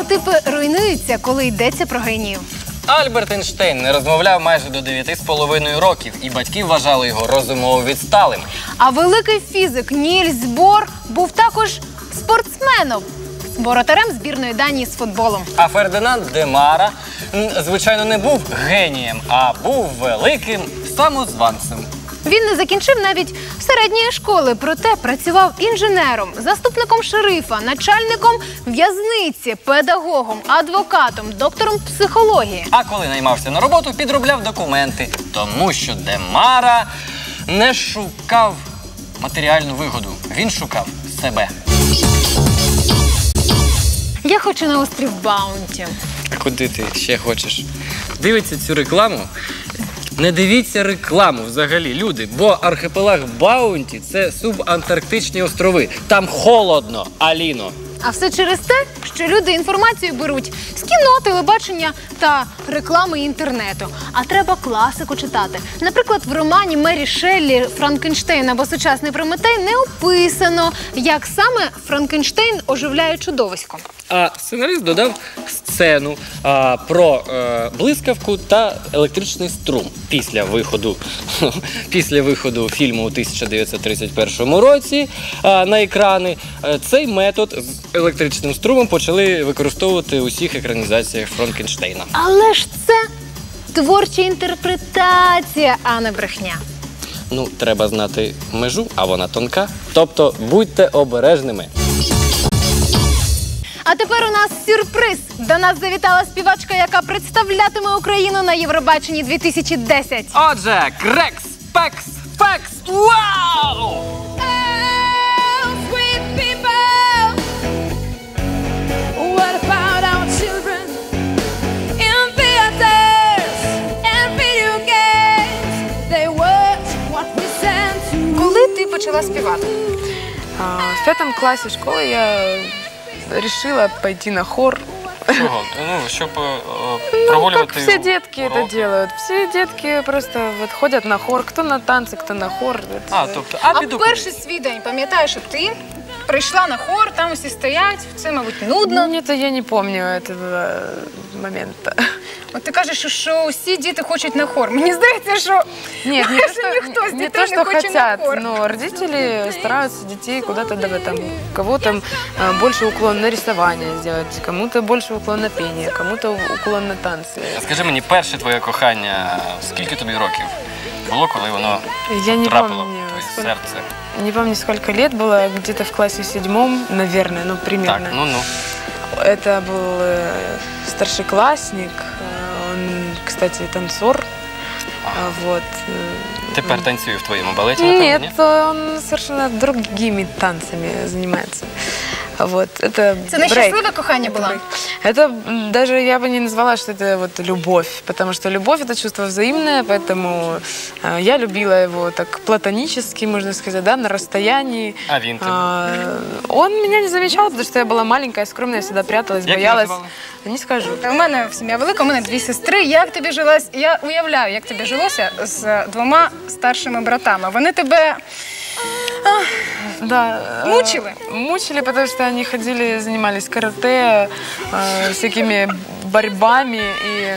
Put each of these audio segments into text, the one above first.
Стереотипи руйнуються, коли йдеться про геніїв. Альберт Ейнштейн не розмовляв майже до 9,5 років, і батьки вважали його розумово відсталим. А великий фізик Нільс Бор був також спортсменом, воротарем збірної Данії з футболом. А Фердинанд Демара, звичайно, не був генієм, а був великим самозванцем. Він не закінчив навіть середньої школи, проте працював інженером, заступником шерифа, начальником в'язниці, педагогом, адвокатом, доктором психології. А коли наймався на роботу, підробляв документи, тому що Демара не шукав матеріальну вигоду. Він шукав себе. Я хочу на острів Баунті. Куди ти ще хочеш? Дивіться цю рекламу. Не дивіться рекламу взагалі, люди, бо архипелаг Баунті це субантарктичні острови. Там холодно, Аліно. А все через те, що люди інформацію беруть з кіно, телебачення та реклами інтернету. А треба класику читати. Наприклад, в романі Мері Шеллі Франкенштейн або сучасний Прометей не описано, як саме Франкенштейн оживляє чудовисько. А сценарист додав сцену а, про е, блискавку та електричний струм після виходу, після виходу фільму у 1931 році а, на екрани. е, Цей метод електричним струмом почали використовувати у всіх екранізаціях Франкенштейна. Але ж це творча інтерпретація, а не брехня. Ну, треба знати межу, а вона тонка. Тобто будьте обережними. А тепер у нас сюрприз. До нас завітала співачка, яка представлятиме Україну на Євробаченні 2010. Отже, Крекс, Пекс, Фекс, вау! почала співати? А, В пятом классе школы я решила пойти на хор. Чого? Ну, щоб Ну, как все детки это делают. Все детки просто вот ходят на хор. Кто на танцы, кто на хор. Это- А, тобто, а, А піду в перший свій день пам'ятаєш, що ти прийшла на хор, там усі стоять, це, мабуть, нудно. Ну, это я не помню этого момента. От ти кажеш, що- що усі діти хочуть на хор. Мені здається, що Нет, не майже то, что, ніхто з не дітей то, не что хоче хотят, на хор. но родители стараются детей куда-то, да, там, у кого там а, больше уклон на рисование сделать, кому-то больше уклон на пение, кому-то уклон на танцы. Скажи мені, перше твоє кохання, скільки тобі років було, коли воно Я не трапило помню, в твоє сколько- серце? Не помню, сколько лет было, где-то в классе седьмом, наверное, ну, примерно. Так, ну ну. Это был э, старшеклассник, э, он, кстати, танцор. А, Вот. э, Тепер танцюю в твоєму балеті, напевно, ні? Нет, он совершенно другими танцами занимается. Вот, это це брейк. нещасливе кохання було. Это м, даже я бы не назвала, что это вот любовь, потому что любовь это чувство взаимное, поэтому э, я любила его так платонически, можно сказать, да, на расстоянии. А він тебе? А, он меня не замечал, потому что я была маленькая, скромная, я всегда пряталась, Як боялась. називали? Не скажу. У мене сім'я велика, у мене дві сестри. Як тобі жилось? Я уявляю, як тобі жилося з двома старшими братами. Вони тебе да. э, Мучили? Мучили, потому что они ходили, занимались карате, э, всякими борьбами и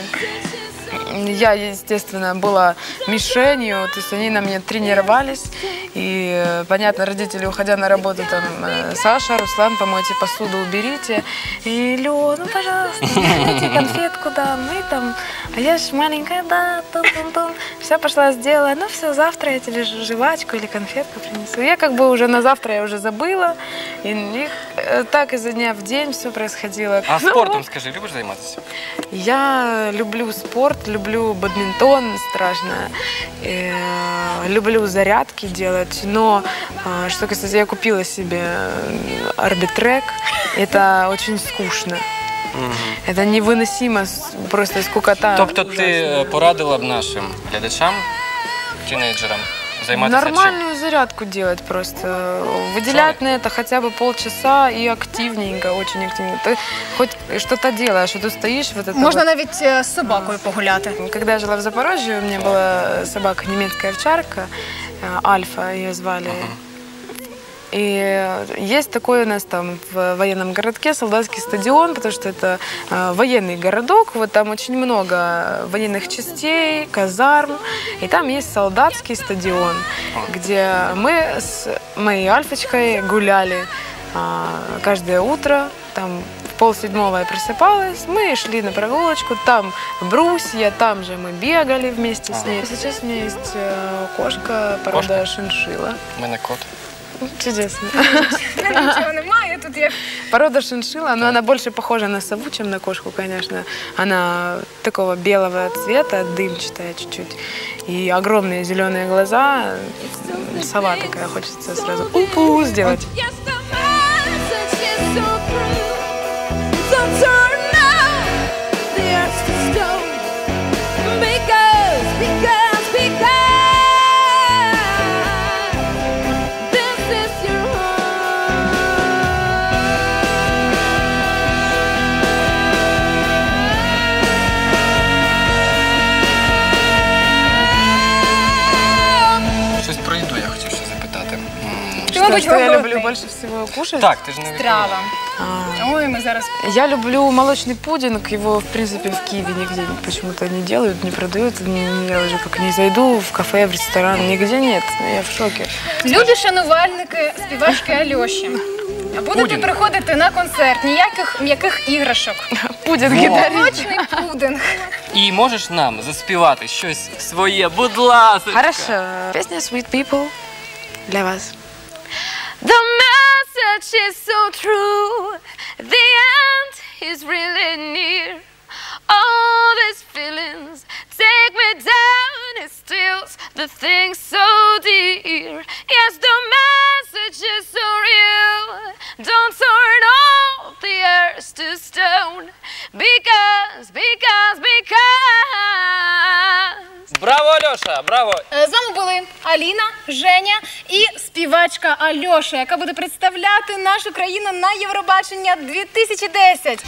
я, естественно, была мишенью, то есть они на мне тренировались. И, э, понятно, родители, уходя на работу, там, э, Саша, Руслан, помойте посуду, уберите. И Лё, ну, пожалуйста, дайте конфетку, да, мы там, а я ж маленькая, да, тум-тум-тум. Все пошла, сделала, ну, все, завтра я тебе жвачку или конфетку принесу. Я как бы уже на завтра я уже забыла. И их, э, так изо дня в день все происходило. А Ну, спортом скажи, любиш займатися? я люблю спорт, люблю бадминтон страшно, э, люблю зарядки делать, но э, что касается, я купила себе э, арбитрек, это очень скучно. Это невыносимо, просто скукота. Тобто ти е, порадила б нашим глядачам, тінейджерам займатися? Нормальную зарядку делать просто. Выделять на это хотя бы полчаса и активненько, очень активненько. Ты хоть что-то делаешь, а то стоишь вот это можна вот навіть е, з собакою погуляти. Когда я жила в Запорожье, у меня была собака немецкая овчарка, э, Альфа ее звали. И есть такой у нас там в военном городке солдатский стадион, потому что это э, военный городок. Вот там очень много военных частей, казарм. И там есть солдатский стадион, где мы с моей Альфочкой гуляли а, каждое утро. Там в полседьмого я просыпалась, мы шли на прогулочку, там брусья, там же мы бегали вместе с ней. Сейчас у меня есть э, кошка порода шиншила. У мене кот. Чудесно. Нічого немає. Тут як Порода шиншила, но она больше похожа на сову, чем на кошку, конечно. Она такого белого цвета, дымчатая чуть-чуть. И огромные зеленые глаза. Сова такая, хочется сразу упу сделать. М, ти, мабуть, Что я голодний. люблю больше всего кушать? Так, ти ж не Страва. А, Ой, ми зараз Я люблю молочный пудинг, его, в принципе, в Киеве нигде почему-то не делают, не продают. М, Я уже как не зайду в кафе, в ресторан, нигде нет. Я в шоке. Люди шанувальники співачки Альоші. А будете Пудінг. приходити на концерт, ніяких м'яких іграшок. Пудинги Во. дарить. Молочний пудинг. І можеш нам заспівати щось своє, будь ласка. Хорошо. Песня Sweet People для вас. The message is so true. The end is really near. All these feelings take me down. It steals the things so dear. Браво, Альоша, браво! Е, З вами були Аліна, Женя і співачка Альоша, яка буде представляти нашу країну на Євробачення 2010.